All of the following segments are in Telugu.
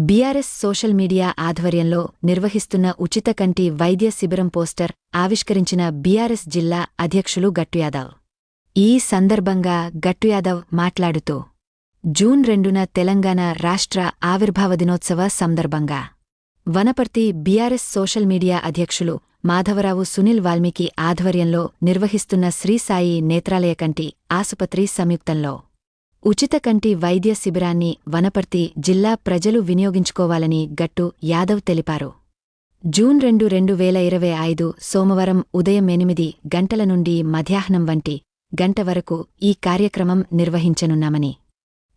బీఆర్ఎస్ సోషల్ మీడియా ఆధ్వర్యంలో నిర్వహిస్తున్న ఉచిత కంటి వైద్య శిబిరం పోస్టర్ ఆవిష్కరించిన బీఆర్ఎస్ జిల్లా అధ్యక్షులు గట్టుయాదవ్ ఈ సందర్భంగా గట్టుయాదవ్ మాట్లాడుతూ జూన్ రెండున తెలంగాణ రాష్ట్ర ఆవిర్భావ దినోత్సవ సందర్భంగా వనపర్తి బీఆర్ఎస్ సోషల్ మీడియా అధ్యక్షులు మాధవరావు సునీల్ వాల్మీకి ఆధ్వర్యంలో నిర్వహిస్తున్న శ్రీసాయి నేత్రాలయ కంటి ఆసుపత్రి సంయుక్తంలో ఉచిత కంటి వైద్య శిబిరాన్ని వనపర్తి జిల్లా ప్రజలు వినియోగించుకోవాలని గట్టు యాదవ్ తెలిపారు. జూన్ రెండు రెండు వేల ఇరవై ఐదు సోమవారం ఉదయం ఎనిమిది గంటల నుండి మధ్యాహ్నం వంటి గంట వరకు ఈ కార్యక్రమం నిర్వహించనున్నామని.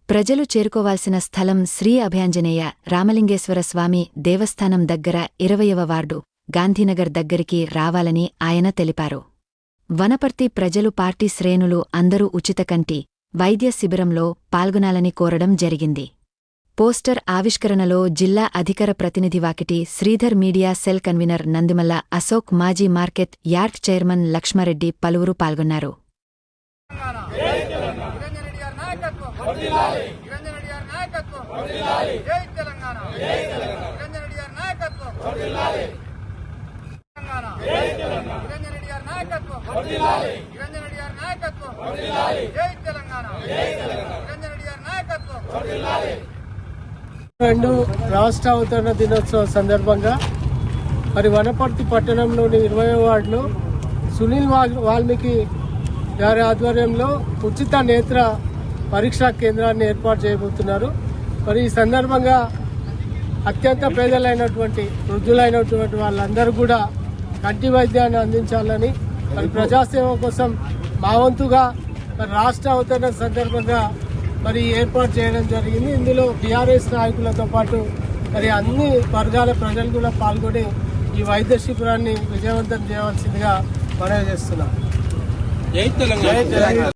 ప్రజలు చేరుకోవాల్సిన స్థలం శ్రీ అభయాంజనేయ రామలింగేశ్వర స్వామి దేవస్థానం దగ్గర ఇరవయవ వార్డు గాంధీనగర్ దగ్గరికి రావాలని ఆయన తెలిపారు. వనపర్తి ప్రజలు పార్టీ శ్రేణులు అందరూ ఉచిత కంటి వైద్య శిబిరంలో పాల్గొనాలని కోరడం జరిగింది. పోస్టర్ ఆవిష్కరణలో జిల్లా అధికార ప్రతినిధి Vakiti Sridhar media cell convener Nandimalla Ashok మాజీ మార్కెట్ యార్డ్ చైర్మన్ లక్ష్మారెడ్డి పలువురు పాల్గొన్నారు. నిరంజన్ రెడ్డి గారి నాయకత్వం రెండు రాష్ట్ర అవతరణ దినోత్సవం సందర్భంగా మరి వనపర్తి పట్టణంలోని ఇరవై వార్డులో సునీల్ వాల్- వాల్మీకి గారి ఆధ్వర్యంలో ఉచిత నేత్ర పరీక్షా కేంద్రాన్ని ఏర్పాటు చేయబోతున్నారు. మరి ఈ సందర్భంగా అత్యంత పేదలైనటువంటి వృద్ధులైనటువంటి వాళ్ళందరూ కూడా కంటి వైద్యాన్ని అందించాలని మరి ప్రజాసేవ కోసం మా వంతుగా మరి రాష్ట్ర అవతరణ సందర్భంగా మరి ఏర్పాటు చేయడం జరిగింది. ఇందులో టీఆర్ఎస్ నాయకులతో పాటు మరి అన్ని వర్గాల ప్రజలు కూడా పాల్గొని ఈ వైద్య శిబిరాన్ని విజయవంతం చేయవలసిందిగా మనవి చేస్తున్నాం.